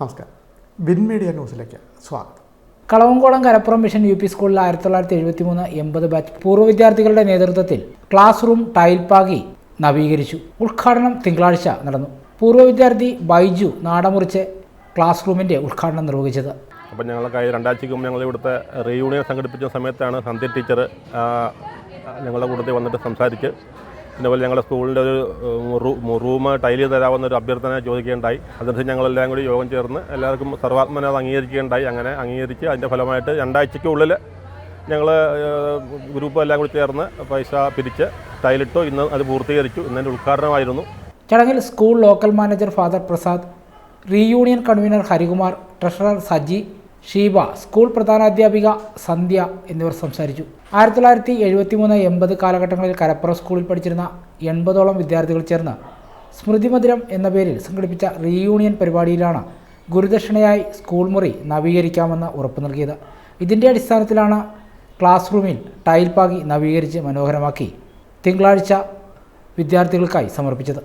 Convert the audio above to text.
നമസ്കാരം. Win media ന്യൂസിലേക്ക് സ്വാഗതം. Kalavankodam Karappuram mission U P സ്കൂളിൽ ആയിരത്തി തൊള്ളായിരത്തി എഴുപത്തി മൂന്ന് എൺപത് ബാച്ച് പൂർവ വിദ്യാർത്ഥികളുടെ നേതൃത്വത്തിൽ ക്ലാസ് റൂം ടൈൽപാകി നവീകരിച്ചു. ഉദ്ഘാടനം തിങ്കളാഴ്ച നടന്നു. പൂർവ വിദ്യാർത്ഥി ബൈജു നാടമുറിച്ച് ക്ലാസ് റൂമിന്റെ ഉദ്ഘാടനം നിർവഹിച്ചത്. അപ്പം ഞങ്ങൾ കഴിഞ്ഞ രണ്ടാഴ്ചയ്ക്ക് മുമ്പ് ഞങ്ങൾ ഇവിടുത്തെ റീയൂണിയൻ സംഘടിപ്പിച്ച സമയത്താണ് സന്ധ്യ ടീച്ചർ ഞങ്ങളുടെ കൂട്ടത്തിൽ വന്നിട്ട് സംസാരിച്ച് ഇതുപോലെ ഞങ്ങളുടെ സ്കൂളിന്റെ ഒരു റൂം ടൈൽ ചെയ്ത് തരാമെന്ന ഒരു അഭ്യർത്ഥന ചോദിക്കുകയുണ്ടായി. അതിനനുസരിച്ച് ഞങ്ങളെല്ലാം കൂടി യോഗം ചേർന്ന് എല്ലാവർക്കും സർവാത്മന അത് അംഗീകരിക്കുകയുണ്ടായി. അങ്ങനെ അംഗീകരിച്ച് അതിന്റെ ഫലമായിട്ട് രണ്ടാഴ്ചയ്ക്കുള്ളിൽ ഞങ്ങൾ ഗ്രൂപ്പ് എല്ലാം കൂടി ചേർന്ന് പൈസ പിരിച്ച് ടൈലിട്ടു ഇന്ന് അത് പൂർത്തീകരിച്ചു. ഇന്നതിന്റെ ഉദ്ഘാടനമായിരുന്നു. ചടങ്ങിൽ school local manager father Prasad reunion convener Harikumar treasurer Saji Sheeba school പ്രധാനാധ്യാപിക Sandhya എന്നിവർ സംസാരിച്ചു. ആയിരത്തി തൊള്ളായിരത്തി എഴുപത്തി മൂന്ന് എൺപത് കാലഘട്ടങ്ങളിൽ കരപ്പുറം സ്കൂളിൽ പഠിച്ചിരുന്ന എൺപതോളം വിദ്യാർത്ഥികൾ ചേർന്ന് സ്മൃതിമധുരം എന്ന പേരിൽ സംഘടിപ്പിച്ച റീയൂണിയൻ പരിപാടിയിലാണ് ഗുരുദക്ഷിണയായി സ്കൂൾ മുറി നവീകരിക്കാമെന്ന് ഉറപ്പു നൽകിയത്. ഇതിന്റെ അടിസ്ഥാനത്തിലാണ് ക്ലാസ് റൂമിൽ ടൈൽ പാകി നവീകരിച്ച് മനോഹരമാക്കി തിങ്കളാഴ്ച വിദ്യാർത്ഥികൾക്കായി സമർപ്പിച്ചത്.